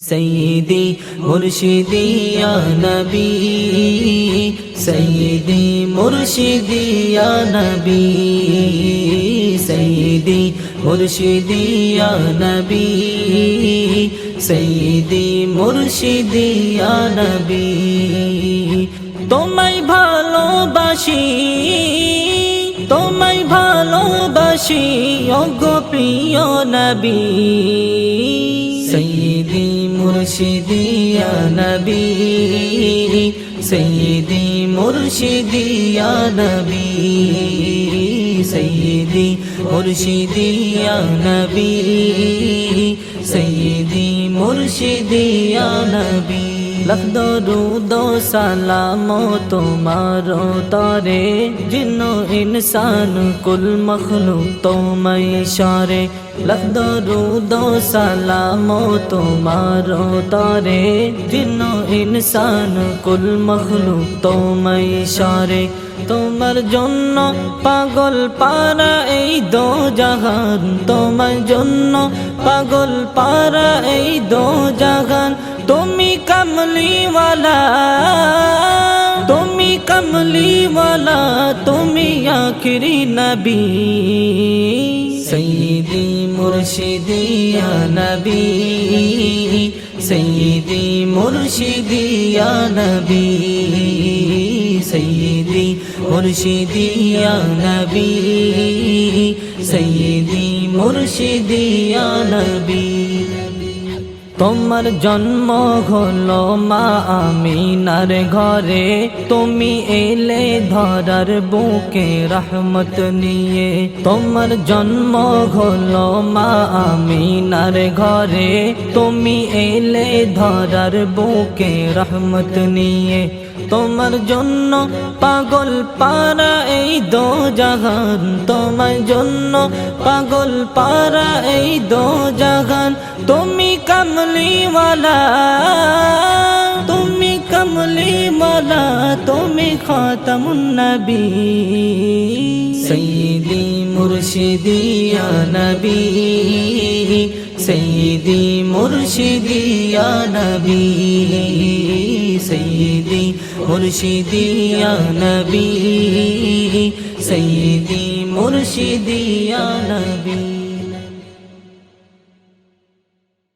سيدي مرشدي يا نبي سيدي مرشدي يا نبي سيدي مرشدي يا نبي سيدي مرشدي يا نبي তোমায় ভালোবাসি তোমায় ভালোবাসি অগো প্রিয় নবী সৈয়দি মুর্শিদিয়া নবী। সৈদি মুর্শিদিয়া নবী। সৈদি মুর্শিদিয়া নবী। সৈদি মুর্শিদিয়া নবী। লখ দরুদ সালাম তোমার তরে জিন ইনসান কুল মখলুক তোমায় ইশারে লখ দরুদ সালাম তোমার তরে জিন ইনসান কুল মখলুক তোমায় ইশারে তোমার জন্য পাগল পারা এই দো জাহান তোমার জন্য পাগল পারা এই দো জাহান তুমি কমলিওয়ালা তুমি কমলিওয়ালা তুমি আখরি নবী। সৈদি মুর্শিদিয়া নবী সৈদি মুর্শিদিয়া নবী সৈদি মুর্শিদিয়া নবী সৈদি মুর্শিদিয়া নবী। তোমার জন্ম হলো মা আমিনার ঘরে। তুমি এলে ধরার বুকে রহমত নিয়ে। তোমার জন্ম হলো মা আমিনার ঘরে। তুমি এলে ধরার বুকে রহমত নিয়ে। তোমার জন্য পাগল পারা এই দো জাহান। তোমার জন্য পাগল পারা এই দো জাহান। তুমি কমলিওয়ালা তুমি কমলিওয়ালা, তুমি খাতামুন সৈদি মুর্শিদিয়া নবী সৈদি মুর্শিদিয়া নবী সৈদি মুর্শিদিয়া নবী সৈদি মুর্শিদিয়া নবী।